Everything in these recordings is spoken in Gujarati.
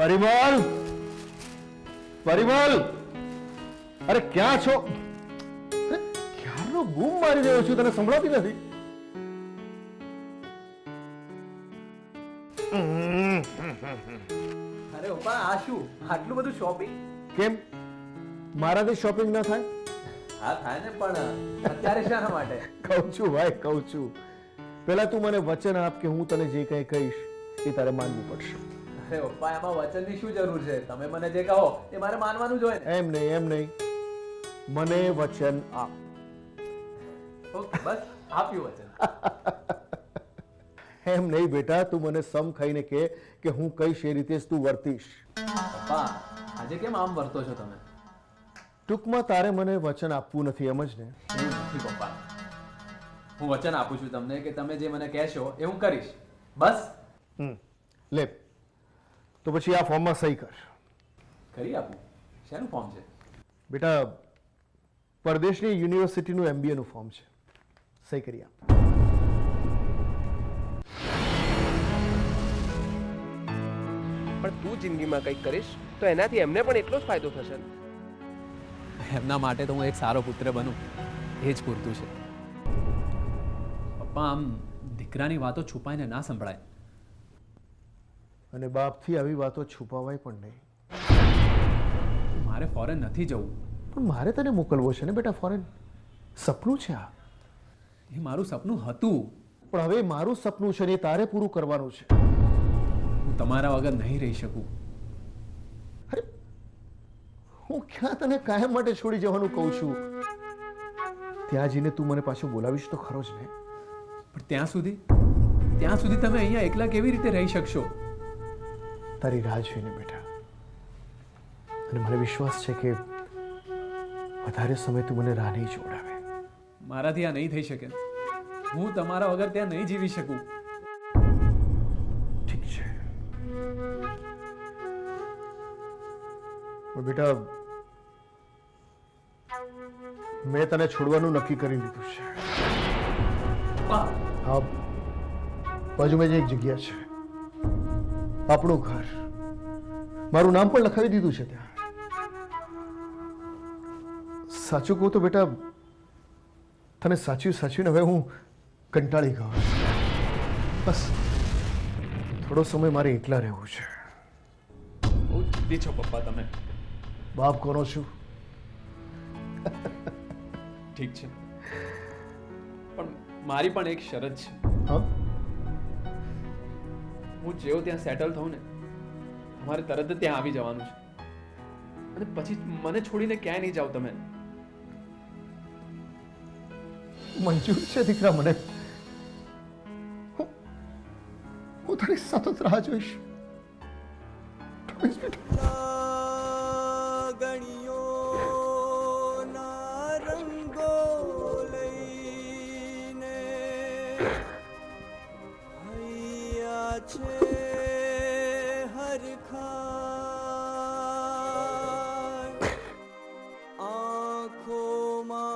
પરિમલ! પરિમલ! અરે ક્યાં છો? ક્યારનો બૂમ મારી રહ્યો છું? તને સંભળાતી નથી? અરે ઓપા આ શું? આટલું બધું શોપિંગ કેમ? મારાથી શોપિંગ ન થાય? હા થાય ને પણ અત્યારે શાના માટે? કહું છું ભાઈ કહું છું. પહેલા તું મને વચન આપ કે હું તને જે કંઈ કહીશ એ તારે માનવું પડશે. અરે પપ્પા એમાં વચનની શું જરૂર છે? તમે મને જે કહો એ મારે માનવાનું જ હોય ને. એમ નહીં એમ નહીં. મને વચન આપ. ઓકે બસ આપ્યું વચન. એમ નહીં બેટા તું મને સમ ખાઈને કે કે હું કઈ એ રીતે તું વર્તીશ. પપ્પા આજે કેમ આમ વર્તો છો તમે? ટૂંકમાં તારે મને વચન આપવું નથી એમ જ ને? નથી પપ્પા. હું વચન આપું છું તમને કે તમે જે મને કહેશો એ હું કરીશ. બસ. હમ લે. તો પછી આ ફોર્મમાં સહી કર. કરી આપું? શેનું ફોર્મ છે? બેટા પરદેશની યુનિવર્સિટીનું એમબીએનું ફોર્મ છે. સહી કરી આપ. પણ તું જિંદગીમાં કંઈક કરીશ તો એનાથી એમને પણ એટલો જ ફાયદો થશે એમના માટે તો હું એક સારો પુત્ર બનું. એ જ પૂરતું છે. પપ્પા આમ દીકરાની વાતો છુપાઈને ના સંભળાય. અને બાપથી આવી વાતો છુપાવાય પણ નહીં. મારે ફોરેન નથી જવું. પણ મારે તને મોકલવો છે ને બેટા ફોરેન સપનું છે આ. એ મારું સપનું હતું. પણ હવે મારું સપનું છે ને એ તારે પૂરું કરવાનું છે. હું તમારા વગર નહીં રહી શકું. અરે હું ક્યાં તને કાયમ માટે છોડી જવાનું કહું છું? ત્યાં જઈને તું મને પાછું બોલાવીશ તો ખરો જ ને. પણ ત્યાં સુધી ત્યાં સુધી તમે અહીંયા એકલા કેવી રીતે રહી શકશો? તારી રાહ જોઈને બેઠા. અને મને વિશ્વાસ છે કે વધારે સમય તું મને રાહ નહીં જોડાવે મારાથી આ નહીં થઈ શકે. હું તમારા વગર ત્યાં નહીં જીવી શકું. ઠીક છે. બેટા મેં તને છોડવાનું નક્કી કરી લીધું છે. હા બાજુમાં જ એક જગ્યા છે. આપણું ઘર. મારું નામ પણ લખાવી દીધું છે ત્યાં. સાચું કહું તો બેટા તને સાચું સાચું હવે હું કંટાળી ગયો. બસ થોડો સમય મારે એકલા રહેવું છે. બહુ છો પપ્પા તમે. બાપ કોનો છું? ઠીક છે. પણ મારી પણ એક શરત છે. હા? હું જેવો ત્યાં સેટલ થઉં ને અમારે તરત ત્યાં આવી જવાનું છે. અને પછી મને છોડીને ક્યાંય નહીં જાઓ તમે. મંજૂર છે દીકરા મને. હું તારી સતત રાહ જોઈશ. બેટા.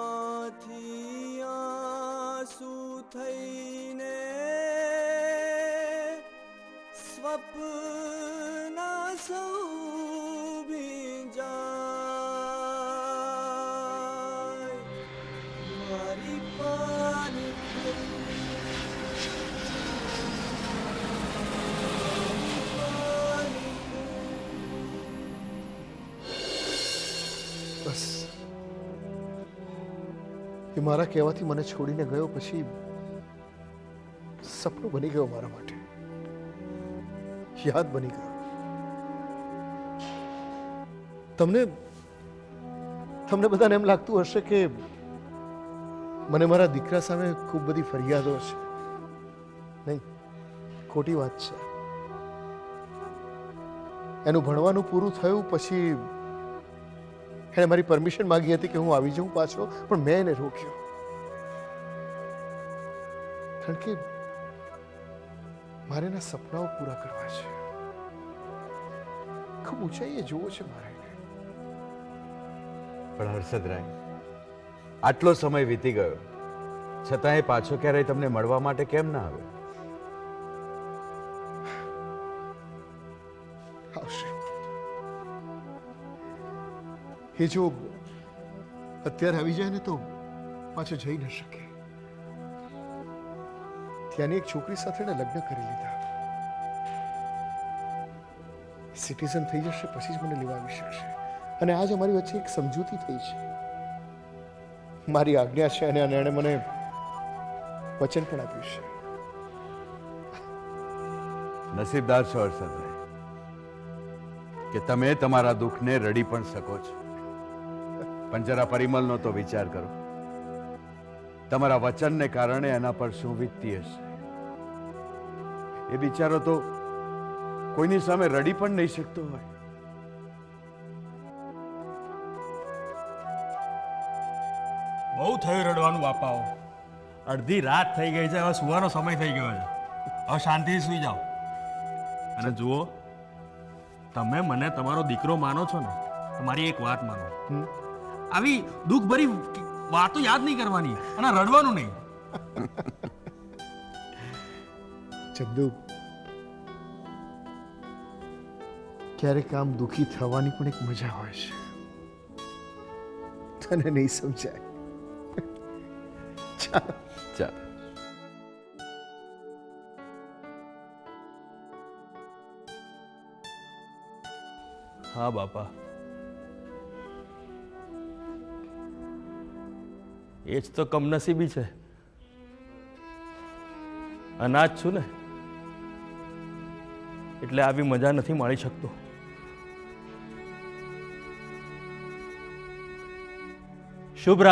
આંખોમાંથી આંસુ થઈને સ્વપ્ન એ મારા કહેવાથી મને છોડીને ગયો પછી સપનું બની ગયો મારા માટે. યાદ બની ગયો. તમને તમને બધાને એમ લાગતું હશે કે મને મારા દીકરા સામે ખૂબ બધી ફરિયાદો છે. નહીં, ખોટી વાત છે. એનું ભણવાનું પૂરું થયું પછી એણે મારી પરમિશન માંગી હતી કે હું આવી જાઉં પાછો, પણ મેં એને રોક્યો. કારણ કે મારે એના સપનાઓ પૂરા કરવા છે. ખૂબ ઊંચાઈએ જોવો છે મારે પણ હર્ષદ રાય આટલો સમય વીતી ગયો. છતાં એ પાછો ક્યારેય તમને મળવા માટે કેમ ના આવ્યો એ જો અત્યારે આવી જાય ને તો પાછો જઈ ન શકે. ત્યાંની એક છોકરી સાથે એને લગ્ન કરી લીધા. સિટીઝન થઈ જશે, પછી જ મને લેવા આવી શકશે. અને આજ અમારી વચ્ચે એક સમજૂતી થઈ છે. મારી આજ્ઞા છે અને એણે મને વચન પણ આપ્યું છે. નસીબદાર છો હર્ષદભાઈ કે તમે તમારા દુઃખને રડી પણ શકો છો. પણ જરા પરિમલનો તો વિચાર કરો. તમારા વચનને કારણે એના પર શું વીતતી હશે? એ બિચારો તો કોઈની સામે રડી પણ નહીં શકતો હોય. બહુ થયું રડવાનું બાપાઓ. અડધી રાત થઈ ગઈ છે હવે સુવાનો સમય થઈ ગયો છે. હવે શાંતિથી સુઈ જાઓ. અને જુઓ તમે મને તમારો દીકરો માનો છો ને તમારી મારી એક વાત માનો. આવી દુઃખભરી વાતો યાદ નહીં કરવાની અને રડવાનું નહીં. ચંદુ ક્યારેક આમ દુઃખી થવાની પણ એક મજા હોય છે. તને નહીં સમજાય. ચાલ ચાલો હા બાપા. એ જ તો કમનસીબી છે. અનાજ છું ને, એટલે આવી મજા નથી માણી શકતો. શુભ